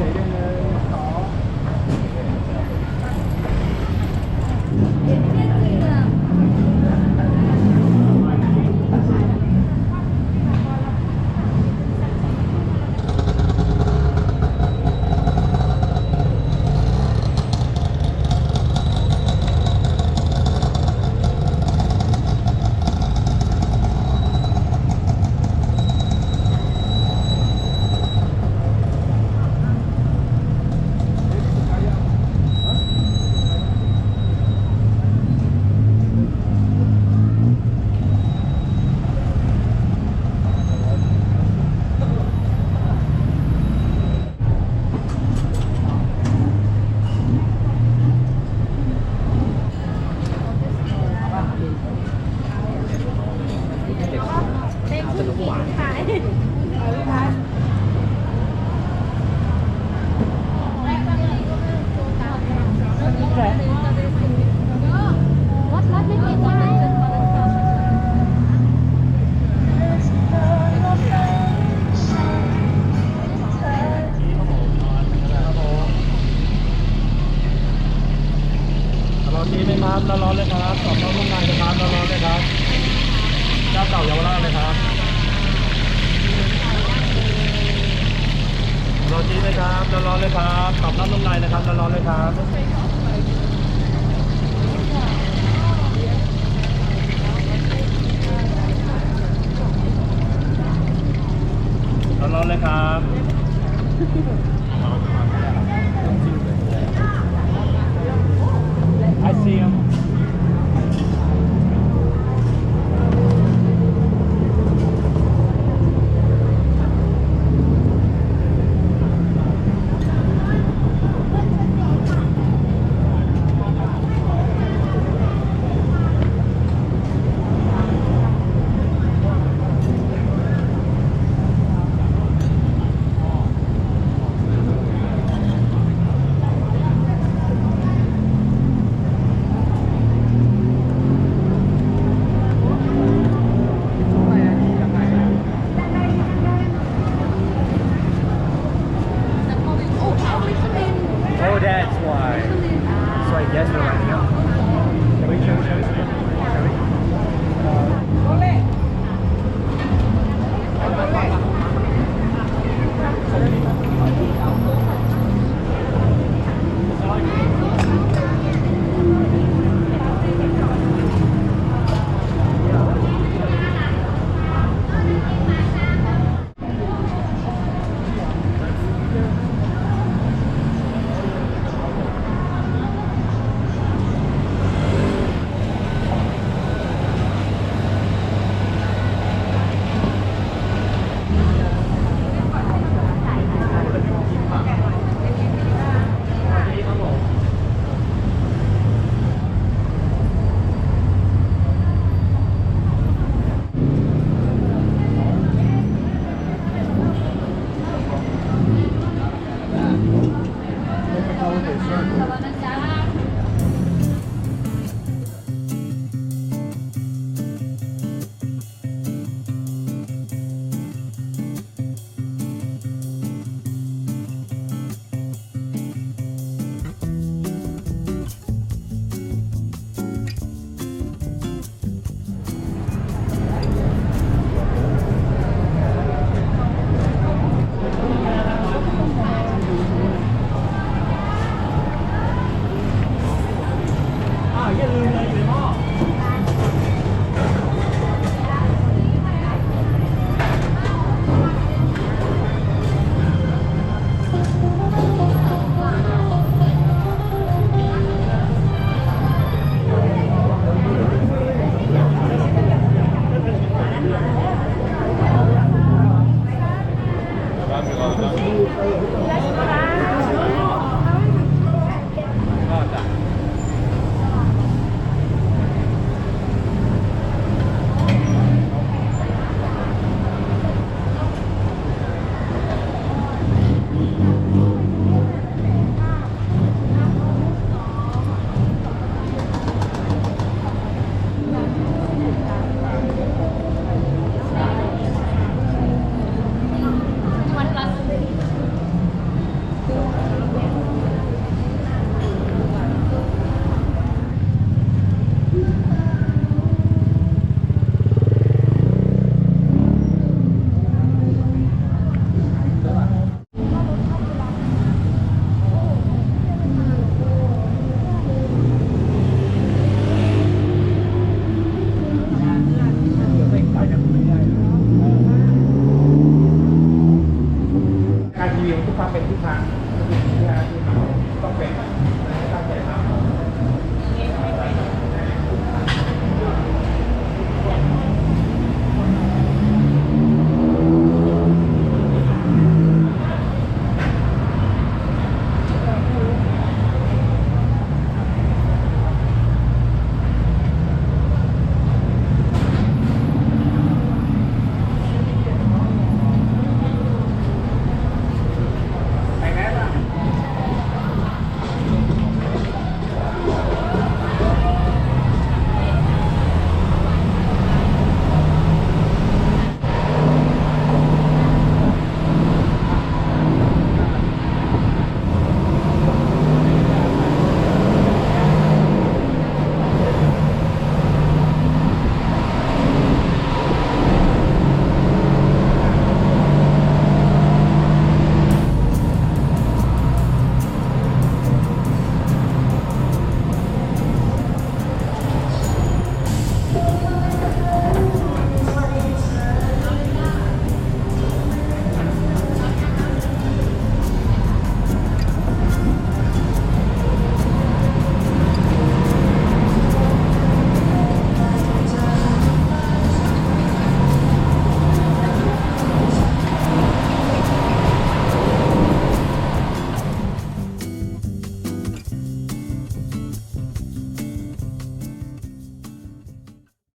Okay. ร้อนๆเลยครับกรอบนอกนุ่มในนะครับร้อนๆเลยครับเจ้าเก่าเยาวราชเลยครับโรตีเลยครับร้อนๆเลยครับกรอบนอกนุ่มในนะครับร้อนๆเลยครับร้อนๆเลยครับ So I guess we're right now. We? Ah, อย่าลืม